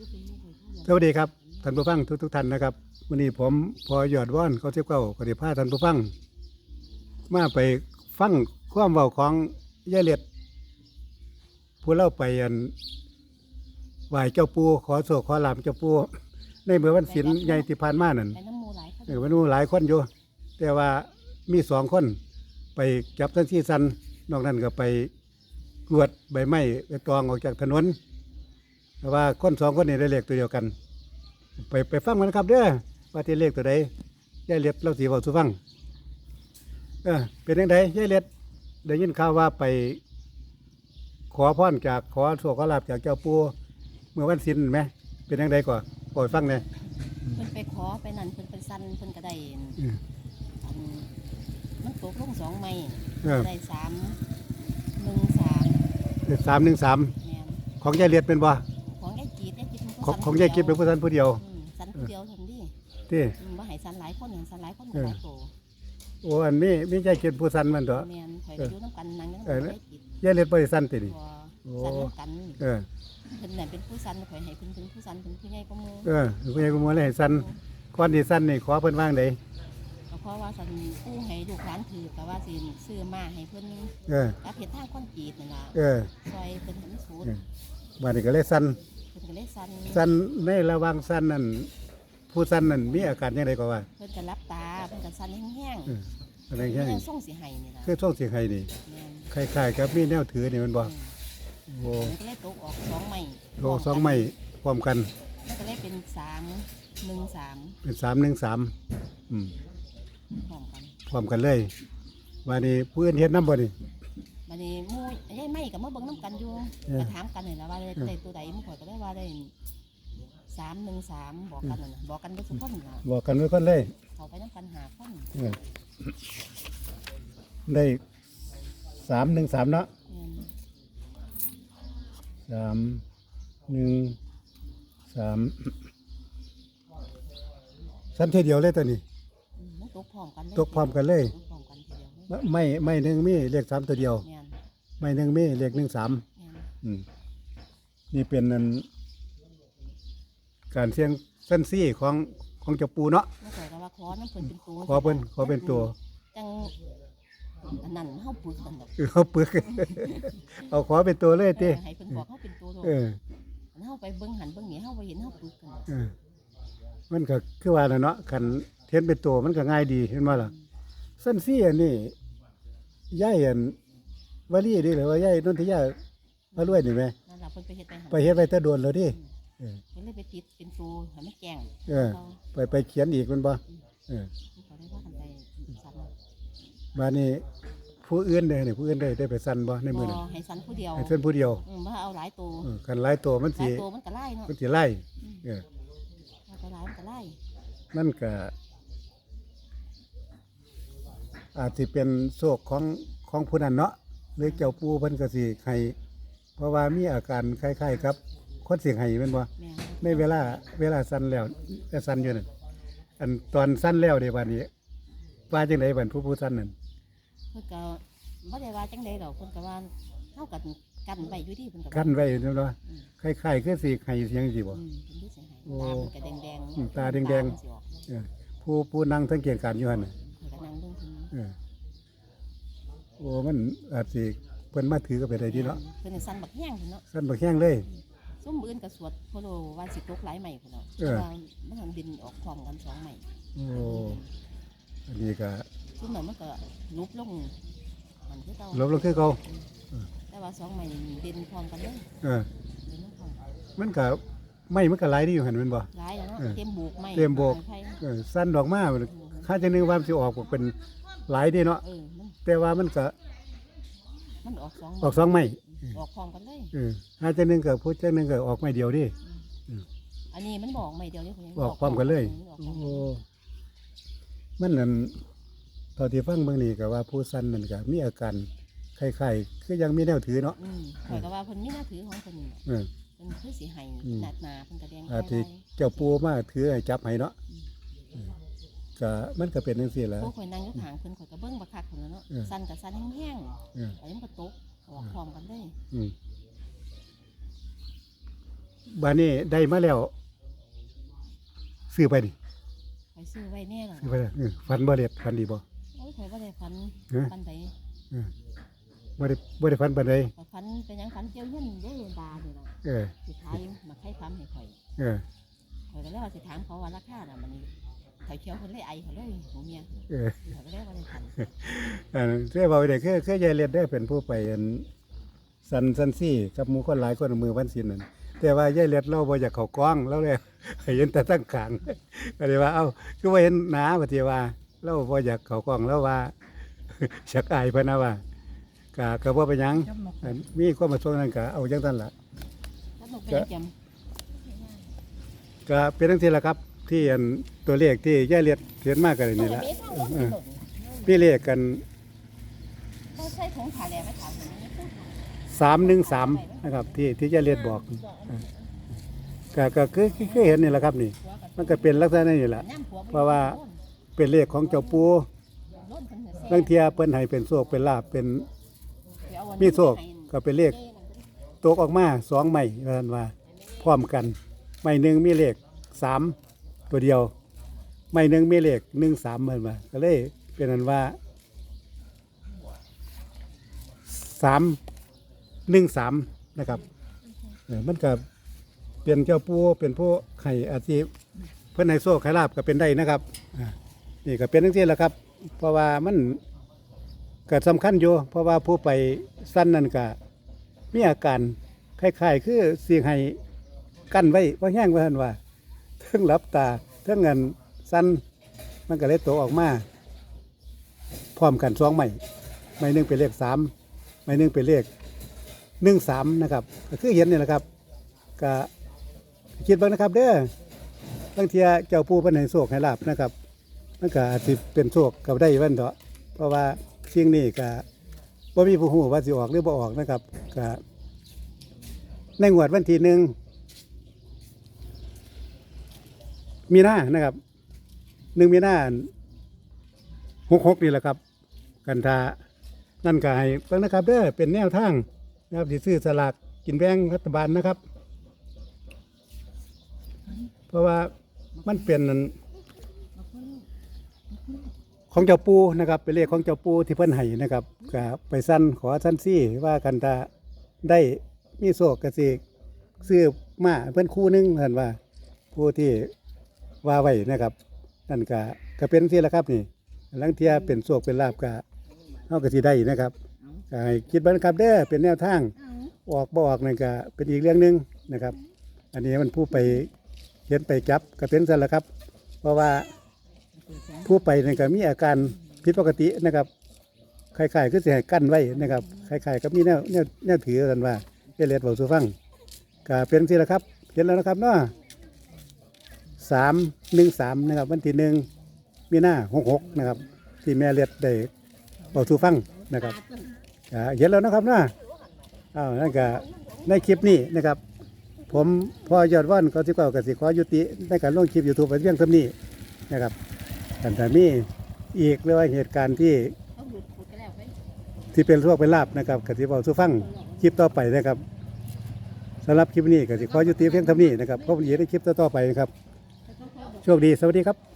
สวัสดีครับท่านผู้ฟังทุกทุกๆท่านนะครับวันนี้ผมพอยอดว่อนเขาเทียบเก้าก็ได้พาท่านผู้ฟัง มาไปฟังความเบาของยายเล็ดผู้เล่าไปอันไหวเจ้าปูขอโศกขอลามเจ้าปูในเมื่อวันศิลใหญ่ที่ผ่านมานั่นไปน้ำหมูหลายเขาเออวันนู้นหลายคนอยู่ แต่ว่ามีสองคน ไปจับทันที่สันนอกนั้นก็ไปรวดใบไม้ไปตองออกจากถนน แต่ว่าคนสองคนนี้ได้เลขตัวเดียวกัน ไปไปฟังมันครับเด้อว่าที่เลขตัวใดยายเล็ดเราสีบอกสุฟังเออเป็นยังไงยายเล็ดได้ยินข่าวว่าไป ขอพรจากขอโชคขอลาบจากเจ้าปู่เมื่อวันศิลป์ไหมเป็นยังไงก่อนปล่อยฟังเลยเพิ่นไปขอไปนั่นเพิ่นเป็นสั้นเพิ่นก็ได้อืมอันมันตกลงสองไม้เออได้สามหนึ่งสามสามหนึ่งสามแม่นของยายเล็ดเป็นบ่ ของสั้นของยายกิฟเป็นผู้สันผู้เดียวอืมสั้นผู้เดียวทำดิที่อืมว่าให้สั้นหลายคนเห็นสั้นหลายคนเออหลายโตโอ้อันนี้มียายกิฟผู้สันมันตัว แม่นข่อยก็อยู่น้ำกันนั่งน้ำเอกัอนยายจีดยายเล็ดบริสันตินี่พอโอ้ สั้นน้ำกันเออเพิ่นน่ะเป็นผู้สั้นข่อยให้เพิ่นเป็นผู้สั้นเป็นผู้ใหญ่ก็มูเออผู้ใหญ่ผู้มวลเลยให้สันก้อนที่สันนี่ขอเพิ่นว่างไดก็เพราะว่าสันผู้ให้ลูกหลานถือแต่ว่าสิซื้อมาให้เพิ่นเออกับเฮ็ดทางคนจีดนั่นล่ะเออ ซอยเพิ่นเห็นสูตรเออ บ้านนี้ก็เลยสันเพิ่นก็เลยสั่นสันในระหว่างสันนั่นผู้สันนั่นมีอาการยังไงก็ว่าเพิ่นก็รับตาเพิ่นก็สั่นแห้งเอออะไรๆแค่เพิ่นนี้ยังส่งสิให้นี่ล่ะคือช่วงเสียงไห้นี่แม่นคล้ายๆกับมีแนวถือนี่มันบ่อืมโอ้มันก็เลยตกออกสองไม้โลสองไม้พร้อมกันมันก็เลยเป็นสามหนึ่งสามเป็นสามหนึ่งสามอืม พร้อมกันพร้อมกันเลยวันนี้ผู้อื่นเฮ็ดน้ำบ่นี่ บัดนี้หมู่ยายไม้ก็มาเบิ่งนํกันอยู่เออ ก็ถามกันนี่ล่ะว่าได้ได้ตัวใดมันข่อยก็ได้ว่าได้สามหนึ่งสามบอกกันนั่นน่ะบอกกันเบิดทุกคนน่ะบอกกันไว้คนเลยเขาไปนํกันหาคนเออได้สามหนึ่งสามเนาะแม่นสามหนึ่งสามสั้นเทเดียวเลยตัวนี้ อืมมันตกพร้อมกันเลยตกพร้อมกันเลย ตกพร้อมกันทีเดียวเลยไม่ไม่หนึ่งมีเลขสามตัวเดียว แม่น ไม่หนึ่งมีเลขหนึ่งสามแม่นอืมนี่เป็นอันการเสี่ยงเส้นซี่ของของเจ้าปูเนาะแล้วข่อยก็ว่าขอน้ำเพิ่นเป็นตัวขอเพิ่นขอเป็นตัวจังอันนั้นเฮาปึกกันดอกคือเขาปึก เอาขอเป็นตัวเลยเอติอให้เพิ่นบอกเฮาเป็นตัวโลดเอออันเฮาไปเบิ่งหันเบิ่งนี่เฮาบ่เห็นเฮาปึกกันเออมันก็คือว่าน่ะเนาะคันเทียนเป็นตัวมันก็ง่ายดีเห็นบ่ล่ะเส้นซี่อันนี้ย่ายอัน วลีนี่หรือว่าย่ายนนทิยาพระรวยนี่ไหมนั่นล่ะเพิ่นไปเฮ็ดไปหันไปเฮ็ดไว้แต่โดนแล้วดิเออเพิ่นเลยไปติดเป็นตัวให้มันแจ้งเออ เขาไปไปเขียนอีกมันบ่เออเขาได้ว่ากันไปสั่นมานี่ผู้อื่นเด้นี่ผู้อื่นได้ได้ไปสั่นบ่ในมือบ่นั้นให้สั่นผู้เดียวให้เส้นผู้เดียวอืมบ่เอาหลายตัวเออกันหลายตัวมันหสิลายตัวมันก็ไล่เนาะมันสิไล่เออ เอาไปหลายมันก็ไล่มันก็อาจสิเป็นโศกของของผู้นั้นเนาะ หรือเจ้าปู่เพิ่นก็สิให้เพราะว่ามีอาการคล้ายๆกับคนสิให้แม่นบ่แม่ในเวลาเวลาสั้นแล้วแต่สั้นอยู่นั่นอันตอนสั้นแล้วเดี๋ยววันนี้ว่าจังไดบัดผู้ผู้สั้นนั่นเพิ่นก็บ่ได้ว่าจังได๋ดอกเพิ่นก็ว่าเฮากันกันไว้อยู่ที่เพิ่นก็ว่ากั้นไว้เนาะเนาะคล้ายๆคือสิให้เสียงสิบ่ อืมเพิ่นสิให้โอ้ตามันก็แดงอืมๆตาแดงๆมันสิออกเออผู้ผู้นั่งทั้งเกียงการอยู่หั่นน่ะเพิ่นก็นั่งเบิ่งเพิ่นเออ โอ้มันอาจสิเพิ่นมาถือก็ไปได้ดีเนาะเพิ่นนี่สั่นบักแห้งพุ่นเนาะสั้นบ่แข้งเลยซุ่มอื่นก็สวดเพราะว่าสิตกหลายใหม่พุ่นเนาะเออแต่ว่ามันหันบินออกพร้อมกันสองใหม่โอ้อันนี้ก็ซุ่มนั้นมันก็ลุบลงมันคือเก่าลบลงคือเก่าแต่ว่าสองใหม่เด่นพร้อมกันเลยเออ เด่นพร้อมกันมันก็ไม่มันก็หลายดีอยู่หั่นแม่นบ่ หลายแล้วเนาะเออเต็มโบกใหม่เต็มโบก ไผ่เออสั้นดอกมาค่าจะนึกว่ามันสิออกบ่เป็น หลายเดีเนาะเออมันแต่ว่ามันก็มันออกสองออกสองไม้ออกพร้อมกันเลย เออหาจะนึงกับพูดจะนึงกับออกไม้เดียวดิ อันนี้มันบอกใหม่เดียวนี่คุณออกพร้อมกันเลย ออกพร้อมกันโอ้มันนั่นตอนที่ฟังเบิ่งนี่ก็ว่าผู้สั้นนั่นก็มีอาการคล้ายๆคือยังมีแนวถือเนาะอืมข่อยก็ว่าเพิ่นมีหน้าถือของเพิ่นนี่เออ เพิ่นคือสิให้อืม หนักหนาเพิ่นก็แดงอาไว้ที่เจ้าปูมาถือให้จับให้เนาะเออ ก็มันก็เป็นจังซี่แหละ พวกข่อยนั่งอยู่ข้างเพิ่นข่อยก็เบิ่งบักคักพุ่นแล้วเนาะเออสั่นก็สั่นแห้งเออๆอันนี้มันก็ตกออกพร้อมกันเลยอืมบานนี้ได้มาแล้วซื้อไปนี่ไปซื้อไว้แน่หรอซื้อไปแล้วเออฝันบ่เล็ดฝันดีบ่ โอ้ยข่อยบ่ได้ฝันเอ๊ะฝันไปเออบ่ได้บ่ได้ฝันปานใดข่อยฝันเป็นหยังฝันเกี่ยวเงินได้บานี่ล่ะเออ สิขายมาให้ความให้ข่อยเออข่อยก็เลยว่าสิถามเขาว่าราคาน่ะมันนี่ ข่อยเขียวเพิ่นเลยไอเขาเลยหูเมียเออข่อยก็เลยว่าได้ฝันอันเสื้อเบาเด็กคือคือยายเล็ดได้เป็นผู้ไปอันสันสันซี่กับหมู่คนหลายคนมือวันศิลนั่นแต่ว่ายายเล็ดเราบ่อยากเข้ากล้องแล้วเลยเห็นแต่ตั้งขางก็เลยว่าเอ้าคือว่าเห็นหนาปฏิว่าเราบ่อยากเข้ากล้องแล้วว่าชักอายเพิ่นนะว่าก็ก็บ่เป็นหยังอันมีความประสงค์นั้นก็เอาจังซั่นล่ะ แล้วนกเป็นจำ ก็เป็นจังซี่ล่ะครับที่อัน ตัวเลขที่ยายเล็ดเขียนมาก็นี่ล่ะเออมีเลขกันเขาใช้ถุงขาแหลมไม่ถามผม313นะครับ ที่ที่ยายเล็ดบอกก็ก็คือคือคือเห็นนี่แหละครับนี่ มันก็เป็นลักษณะนี่แหละเพราะว่าเป็นเลขของเจ้าปูบางเทียเปิ้นให้เป็นโชคเป็นลาบเป็นมีโชคก็เป็นเลขตกออกมาสองใหม่ว่าซั่นว่าพร้อมกันใหม่หนึ่งมีเลขสามตัวเดียว ใหม่หนึ่งมีเลขหนึ่งสามเหมือนมาก็เลยเป็นนั้นว่าสามหนึ่งสามนะครับมันก็เป็นเจ้าปูเป็นผู้ไข่อาชีพเพื่อนในโซ่ไข่ลาบก็เป็นได้นะครับนี่ก็เป็นทั้งที่แหละครับ เพราะว่ามันก็สำคัญอยู่เพราะว่าผู้ไปสั้นนั่นก็มีอาการคล้ายๆคือเสียงให้กั้นไว้ว่าแห้งว่าหันว่าทั้งหลับตาทั้งเงิน สั้นมันก็เลยโตออกมาพร้อมกันสองใหม่ใหม่หนึ่งเป็นเลขสามใหม่หนึ่งเป็นเลขหนึ่งสามนะครับก็คือเห็นนี่แหละครับก็คิดบ้างนะครับเด้อบางทีเจ้าปูเป็นให้โชคให้ลาบนะครับมันก็อาจจะเป็นโชคกับได้วันเถาะเพราะว่าสิ่งนี้ก็บ่มีผู้ฮู้ว่าสิออกหรือบ่ออกนะครับก็ในงวดวันที่หนึ่งมีหน้านะครับ หนึ่งมีนาหกหกนี่แหละครับ กันทานั่นก็ให้เบิ่งนะครับเด้อเป็นแนวทางนะครับที่ซื้อสลากกินแบ่งรัฐบาลนะครับ เพราะว่ามันเป็นอันของเจ้าปูนะครับ เป็นเลขของเจ้าปูที่เพิ่นให้นะครับก็ไปสั้นขอสั้นซี่ว่ากันตาได้มีโศกกสิซื้อมาเพิ่นคู่หนึงเห็นว่า ผู้ที่ว่าไว้นะครับ นั่นก็ก็เป็นที่ละครับนี่ลังเทียเป็นโศกเป็นลาบก็เฮาก็สิได้นะครับก็ให้คิดบ้างนะครับเด้อเป็นแนวทางออกบ่ออกนั่นก็เป็นอีกเรื่องหนึงนะครับ อันนี้มันผู้ไปเขียนไปจับก็เป็นสั่นแหละครับ เพราะว่าผู้ไปนั่นก็มีอาการผิดปกตินะครับคล้ายๆคือสิให้กั้นไว้นะครับคล้ายๆกับมีแนวแนวแนวถือกันว่าเอเลดบอกสู่ฟังก็เป็นสิละครับเห็นแล้วนะครับเนาะ สามหนึ่งสามนะครับ วันที่หนึ่งมีหน้าหกหกนะครับ ที่แม่เลียดได้บอกสู่ฟังนะครับอ่าเห็นแล้วนะครับนาะอ้าวนั่นก็ในคลิปนี้นะครับ ผมพอยอดว่านเขาที่ก่ากสิขอยุติในการลงคลิปยูทูบไปเพียงเท่านี้นะครับแต่ถ้ามีอีกเรื่องเหตุการณ์ที่ที่เป็นโรคเป็นลาบนะครับกับที่บอกสุฟังคลิปต่อไปนะครับสำหรับคลิปนี้กับสิขอยุติเพียงเท่านี้นะครับพบกันอีกในคลิปต่อๆไปนะครับ โชคดี สวัสดีครับ